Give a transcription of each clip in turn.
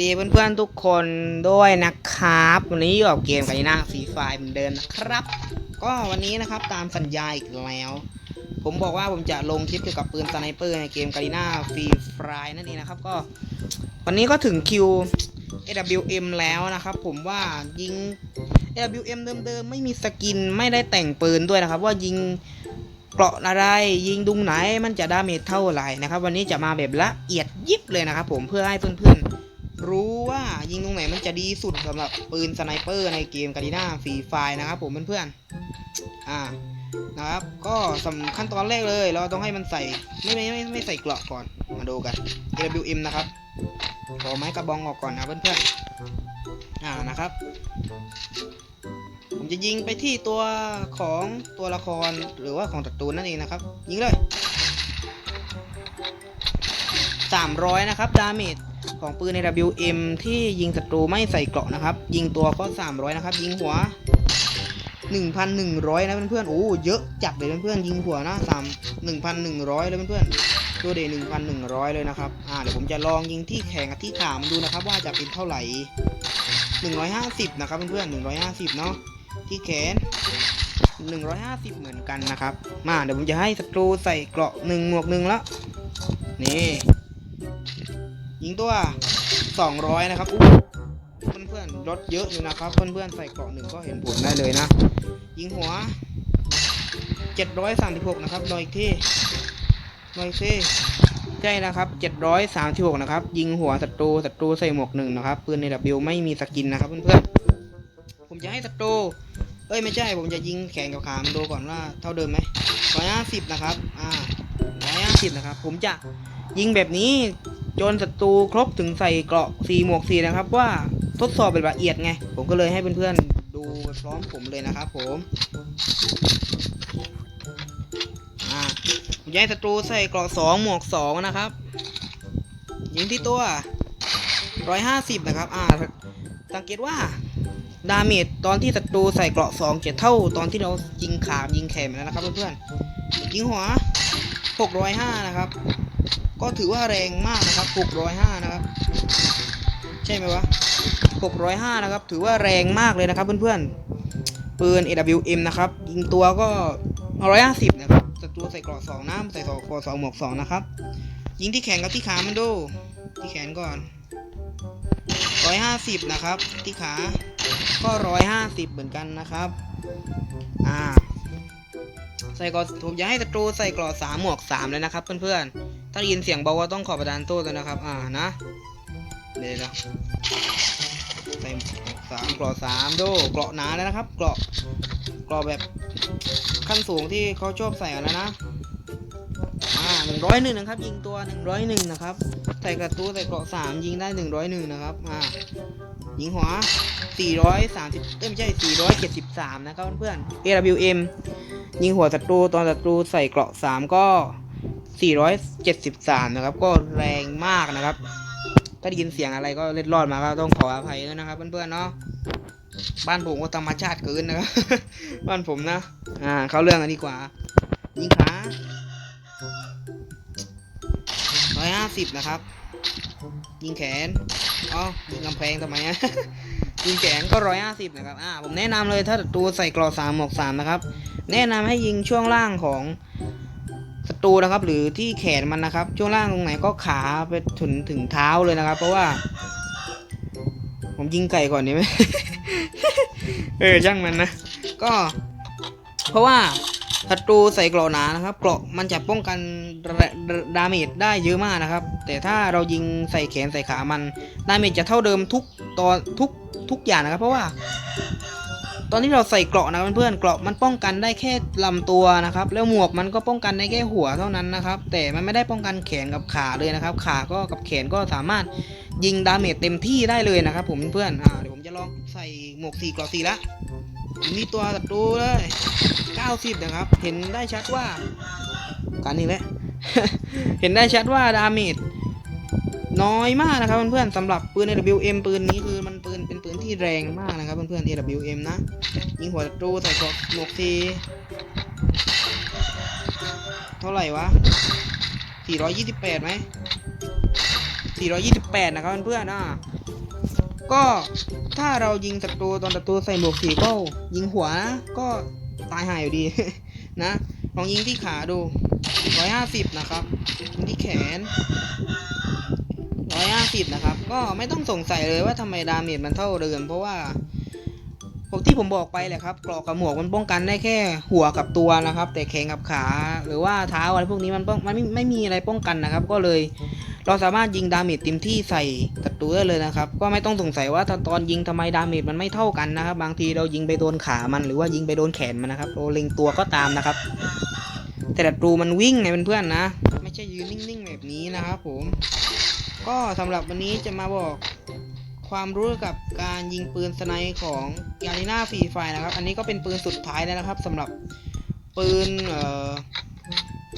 ดีเพื่อนๆทุกคนด้วยนะครับ วันนี้อยู่กับเกมกันนาฟรีไฟเหมือนเดิมนะครับ ก็วันนี้นะครับตามสัญญาอีกแล้ว ผมบอกว่าผมจะลงคลิปเกี่ยวกับปืนสไนเปอร์ในเกมกาลิน่าฟรีไฟนั่นเองนะครับ ก็วันนี้ก็ถึงคิว AWM แล้วนะครับ ผมว่ายิง AWM เดิมๆไม่มีสกินไม่ได้แต่งปืนด้วยนะครับ ว่ายิงเกราะอะไรยิงดุงไหนมันจะดาเมจเท่าไหร่นะครับ วันนี้จะมาแบบละเอียดยิบเลยนะครับ ผมเพื่อให้เพื่อนๆ รู้ว่ายิงตรงไหนมันจะดีสุดสำหรับปืนสไนเปอร์ในเกมกาลิน่าฟรีไฟนะครับผมเพื่อนๆอ่านะครับก็สำขั้นตอนแรกเลย เราต้องให้มันใส่ไม่ไม่ไม่ไม่ใส่เกราะก่อนมาดูกัน AWM นะครับขอไม้กระบองออกก่อนนะเพื่อนๆอ่านะครับ ผมจะยิงไปที่ตัวของตัวละครหรือว่าของศัดตรูนั่นเองนะครับ ยิงเลย300 นะครับ ดาเมจ ของปืนใน WM ที่ยิงศัตรูไม่ใส่เกราะนะครับ ยิงตัวก็ 300 นะครับ ยิงหัว 1,100 นะเพื่อนๆโอ้เยอะจัดเลยเพื่อนๆยิงหัวนะ3 1,100 เลยเพื่อนๆตัวเดย์1,100 เลยนะครับอ่าเดี๋ยวผมจะลองยิงที่แขนกับที่ขามดูนะครับ ว่าจะเป็นเท่าไหร่ 150 นะครับเพื่อนๆ150 เนาะที่แขน150 เหมือนกันนะครับ มาเดี๋ยวผมจะให้ศัตรูใส่เกราะหนึ่งหมวกหนึ่งแล้วนี่ ยิงตัว200นะครับอู้เพื่อนๆลดเยอะอยู่นะครับ เพื่อนๆใส่เกาะหนึ่งก็เห็นผลได้เลยนะ ยิงหัว736นะครับรออีกที่รออีกที่ใช่นะครับ736นะครับ ยิงหัวศัตรูศัตรูใส่หมวกหนึ่งนะครับปืนใน W ไม่มีสกินนะครับเพื่อนๆผมจะให้ศัตรูเอ้ยไม่ใช่ผมจะยิงแขนกับขามันดูก่อนว่าเท่าเดิมไหมร้อยห้าสิบนะครับ อ่าร้อยห้าสิบนะครับ ผมจะยิงแบบนี้ จนศัตรูครบถึงใส่เกราะสีหมวกสีนะครับ ว่าทดสอบแบบละเอียดไง ผมก็เลยให้เพื่อนๆดูไปพร้อมผมเลยนะครับผมอ่าผมจะให้ศัตรูใส่เกราะสองหมวกสองนะครับยิงที่ตัวร้อยห้าสิบนะครับ อ่า สังเกตว่าดาเมจตอนที่ศัตรูใส่เกราะสองจะเท่าตอนที่เรายิงขายิงแขนแล้วนะครับเพื่อนๆยิงหัว605นะครับ ก็ถือว่าแรงมากนะครับ 605 นะครับ ใช่ไหมวะ 605 นะครับ ถือว่าแรงมากเลยนะครับเพื่อนๆ ปืน AWM นะครับ ยิงตัวก็ 150 นะครับศัตรูใส่กราะสองนะใส่เกราะสองหมวกสองนะครับ ยิงที่แขนกับที่ขามันดู ที่แขนก่อน 150 นะครับ ที่ขา ก็ร้อยห้าสิบเหมือนกันนะครับ อ่า ใส่กรอผมจะให้ศัตรูใส่กรอสามหมวกสามเลยนะครับเพื่อนๆ ถ้าได้ยินเสียงเบาก็ต้องขอประทานโทษด้วยนะครับ อ่านะเดี๋ยวนะใส่สามกรอสามดูเกราะหนาแล้วนะครับเกราะเกราะแบบขั้นสูงที่เขาชอบใส่แล้วนะอ่าหนึ่งร้อยหนึ่งนะครับ ยิงตัวหนึ่งร้อยหนึ่งนะครับใส่กระตู้ใส่เกราะสามยิงได้หนึ่งร้อยหนึ่งนะครับอ่ายิงหัว430เอ้ยไม่ใช่473นะครับเพื่อน AWM ยิงหัวศัตรูตอนศัตรูใส่เกราะ3ก็ 473 นะครับ ก็แรงมากนะครับ ถ้าได้ยินเสียงอะไรก็เล็ดรอดมาก็ต้องขออภัยด้วยนะครับเพื่อนๆเนาะบ้านผมก็ธรรมชาติเกินนะครับ บ้านผมนะ อ่า เข้าเรื่องกันดีกว่า ยิงขา150นะครับ ยิงแขนอ๋อยิงกำแพงทำไมอะยิงแขนก็ร้อยห้าสิบนะครับ อ่า ผมแนะนำเลยถ้าศัตรูใส่กรอสามหมวกสามนะครับ แนะนำให้ยิงช่วงล่างของ ศัตรูนะครับหรือที่แขนมันนะครับ ช่วงล่างตรงไหนก็ขาไปถึงถึงเท้าเลยนะครับ เพราะว่า ผมยิงไก่ก่อนดีไหมเออช่างมันนะ ก็ เพราะว่าศัตรูใส่เกราะหนานะครับ เกราะมันจะป้องกันดาเมจได้เยอะมากนะครับ แต่ถ้าเรายิงใส่แขนใส่ขามันดาเมจจะเท่าเดิมทุกตอนทุกทุกอย่างนะครับ เพราะว่า ตอนที่เราใส่เกราะนะเพื่อนๆเกราะมันป้องกันได้แค่ลำตัวนะครับ แล้วหมวกมันก็ป้องกันได้แค่หัวเท่านั้นนะครับ แต่มันไม่ได้ป้องกันแขนกับขาเลยนะครับ ขาก็กับแขนก็สามารถยิงดาเมจเต็มที่ได้เลยนะครับ ผมเพื่อนๆอ่าเดี๋ยวผมจะลองใส่หมวกสี่เกราะสี่ละมีตัวศัตรูเลย90 นะครับ เห็นได้ชัดว่าการนี้แหละเห็นได้ชัดว่าดาเมจน้อยมากนะครับเพื่อนๆสำหรับปืน AWM ปืนนี้คือมันปืนเป็นปืนที่แรงมากนะครับ พื่อน AWM นะ ยิงหัวศัตรูใส่กอกหมวกทีเท่าไหร่วะ 428ไหม428 นะครับเพื่อนๆอะก็ถ้าเรายิงศัตรูตอนศัตรูใส่หมวกสีก็ยิงหัวนะก็ตายหายอยู่ดี นะลองยิงที่ขาดูร้อยห้าสิบนะครับ ยิงที่แขนร้อยห้าสิบนะครับ ก็ไม่ต้องสงสัยเลยว่าทำไมดาเมจมันเท่าเดิมเพราะว่า ผมที่ผมบอกไปแหละครับกรอกกับหมวกมันป้องกันได้แค่หัวกับตัวนะครับ แต่แขนกับขาหรือว่าเท้าอะไรพวกนี้มันป้องมันไม่ไม่มีอะไรป้องกันนะครับ ก็เลยเราสามารถยิงดาเมจเต็มที่ใส่ศัตรูได้เลยนะครับ ก็ไม่ต้องสงสัยว่าตอนตอนยิงทำไมดาเมจมันไม่เท่ากันนะครับ บางทีเรายิงไปโดนขามันหรือว่ายิงไปโดนแขนมันนะครับเราเล็งตัวก็ตามนะครับ แต่ศัตรูมันวิ่งไงเพื่อนๆนะ ไม่ใช่ยืนนิ่งๆแบบนี้นะครับผม ก็สำหรับวันนี้จะมาบอก ความรู้กับการยิงปืนสไนป์ของยาริน่าฟรีไฟนะครับ อันนี้ก็เป็นปืนสุดท้ายแล้วนะครับสำหรับปืนเอ่อ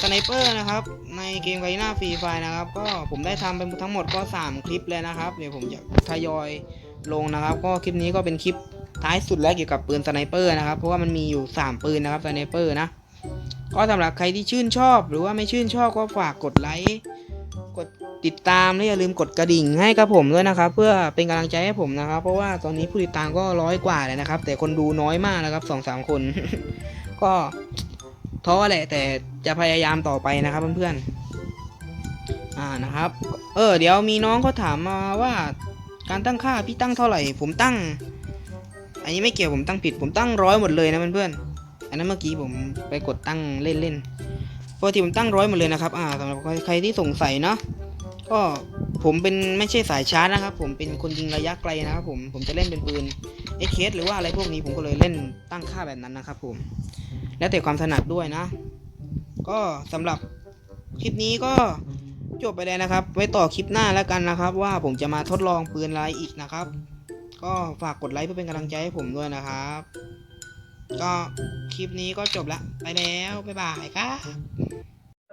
สไนเปอร์นะครับ ในเกมไกน่าฟรีไฟนะครับ ก็ผมได้ทำเป็นทั้งหมดก็ 3 คลิปเลยนะครับ เดี๋ยวผมจะทยอยลงนะครับ ก็คลิปนี้ก็เป็นคลิปท้ายสุดแล้วเกี่ยวกับปืนสไนเปอร์นะครับ เพราะว่ามันมีอยู่ 3 ปืนนะครับสไนเปอร์นะ ก็สำหรับใครที่ชื่นชอบ หรือว่าไม่ชื่นชอบก็ฝากกดไลค์ กด ติดตามและอย่าลืมกดกระดิ่งให้กับผมด้วยนะครับ เพื่อเป็นกำลังใจให้ผมนะครับ เพราะว่าตอนนี้ผู้ติดตามก็ร้อยกว่าเลยนะครับ แต่คนดูน้อยมากนะครับสองสามคน ก็ท้อแหละ แต่จะพยายามต่อไปนะครับเพื่อนๆอ่านะครับ เออ เดี๋ยวมีน้องเขาถามมาว่าการตั้งค่าพี่ตั้งเท่าไหร่ ผมตั้ง อันนี้ไม่เกี่ยวผมตั้งผิด ผมตั้งร้อยหมดเลยนะเพื่อนๆอันนั้นเมื่อกี้ผมไปกดตั้งเล่นๆปกติผมตั้งร้อยหมดเลยนะครับ อ่าสำหรับใครที่สงสัยเนาะ ก็ผมเป็นไม่ใช่สายชาร์จนะครับ ผมเป็นคนยิงระยะไกลนะครับผมผมจะเล่นเป็นปืนเอเคสหรือว่าอะไรพวกนี้ผมก็เลยเล่นตั้งค่าแบบนั้นนะครับ ผม แล้วแต่ความถนัดด้วยนะ ก็สำหรับคลิปนี้ก็จบไปเลยนะครับ ไว้ต่อคลิปหน้าแล้วกันนะครับ ว่าผมจะมาทดลองปืนอะไรอีกนะครับ ก็ฝากกดไลค์เพื่อเป็นกำลังใจให้ผมด้วยนะครับ ก็คลิปนี้ก็จบละไปแล้วบ๊ายบายครับ